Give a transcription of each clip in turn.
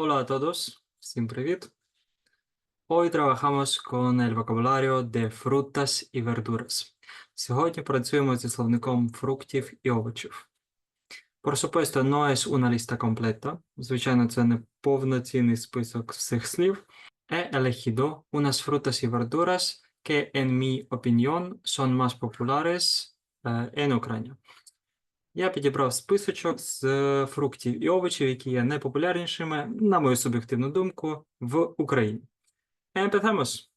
Hola a todos, всім привіт. Hoy trabajamos con el vocabulario de frutas y verduras. Сьогодні працюємо зі словником фруктів і овочів. Por supuesto, no es una lista completa. Звичайно, це не повноцінний список всіх слів. He elegido unas frutas y verduras que, en mi opinión, son más populares eh, en Ucrania. Я підібрав списочок з е, фруктів і овочів, які є найпопулярнішими, на мою суб'єктивну думку, в Україні. Empezamos.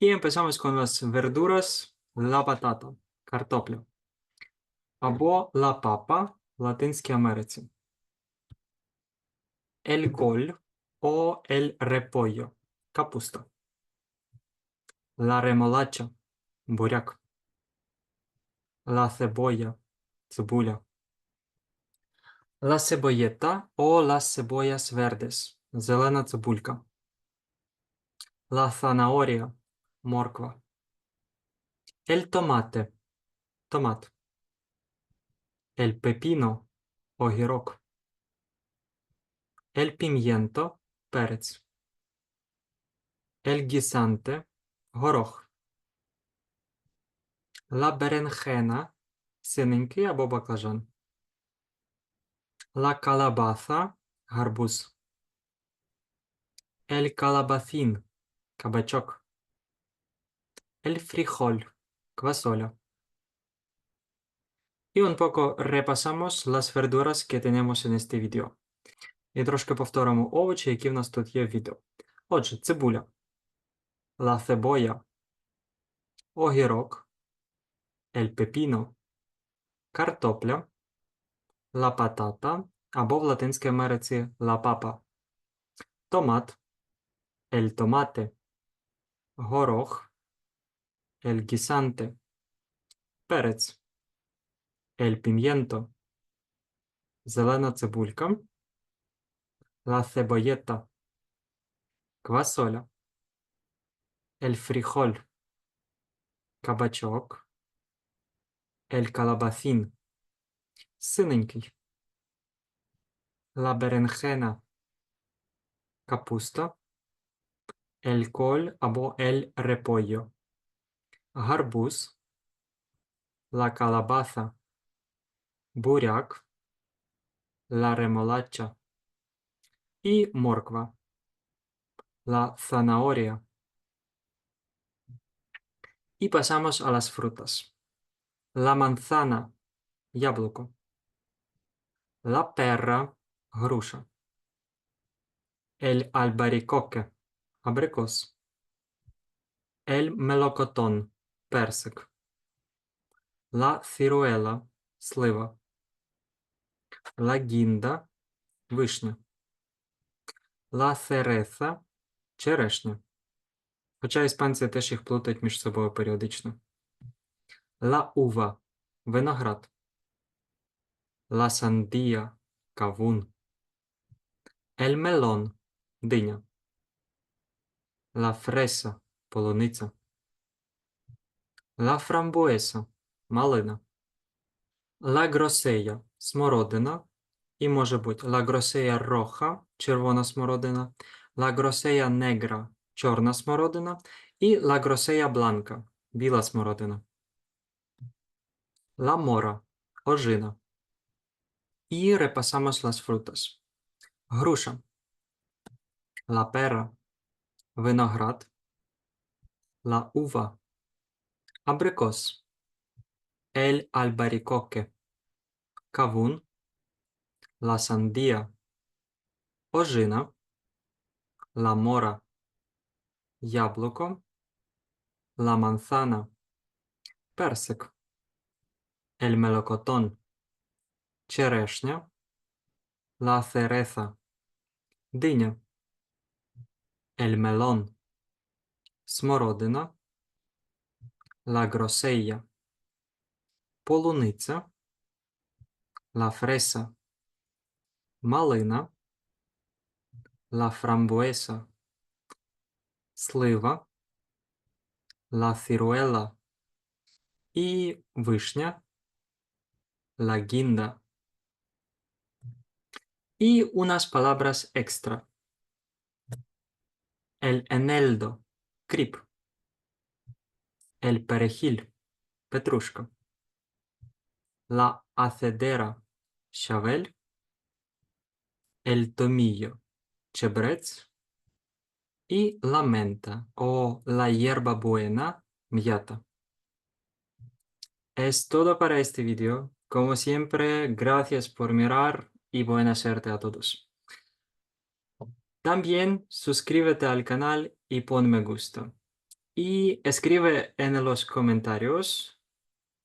Y empezamos con las verduras, la patata, картопля. Або la papa в Латинській Америці. El col o el repollo, капуста. La remolacha, буряк. La cebolla, цибуля. La cebolleta o las cebollas verdes, зелена цибулька. La zanahoria, морква. El tomate, томат. El pepino, огірок. El pimiento, перець. El guisante, горох. La berenjena, синенький або баклажан. La calabaza, гарбуз. El calabacín, кабачок. El frijol, квасоля. Y un poco repasamos las verduras que tenemos en este video. І трошки повторимо овочі, які в нас тут є в відео. Отже, цибуля, la cebolla, огірок, el pepino, картопля, patata або в Латинській Америці papa, томат, el tomate, горох, el guisante, перець, el pimiento, зелена цибулька, la cebolleta, квасоля, el frijol, кабачок, el calabacín, синенький, la berenjena, капуста, el col або el repollo, гарбуз, la calabaza, буряк, la remolacha і морква, la zanahoria. Y pasamos a las frutas. La manzana, яблуко. La perra, груша. El albaricoque, абрикос. El melocotón, персик. La ciruela, слива. La guinda, вишня. La cereza, черешня. Хоча іспанці теж їх плутають між собою періодично. La uva, виноград. La sandía, кавун. El melón, диня. La fresa, полуниця. La frambuesa, малина. La grosella, смородина. І може бути La grosella roja, червона смородина. La grosella negra, чорна смородина. І La grosella blanca, біла смородина. La mora, ожина. І repasamos las frutas. Груша. La pera, виноград. La uva, абрикос. El albaricoque, кавун. La sandía, ожина. La mora, яблуко. La manzana, персик. El melocotón, черешня. La cereza, диня. El melón, смородина. La grosella, полуниця. La fresa, малина. La frambuesa, слива. La ciruela і вишня. la guinda y unas palabras extra. El eneldo, crip. El perejil, petrushka. La acedera, chavel. El tomillo, chebrez. Y la menta o la hierba buena, miata. Es todo para este video. Como siempre, gracias por mirar y buena suerte a todos. También suscríbete al canal y pon me gusta. Y escribe en los comentarios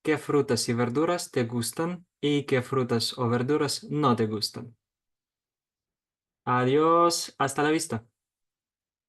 qué frutas y verduras te gustan y qué frutas o verduras no te gustan. Adiós, hasta la vista.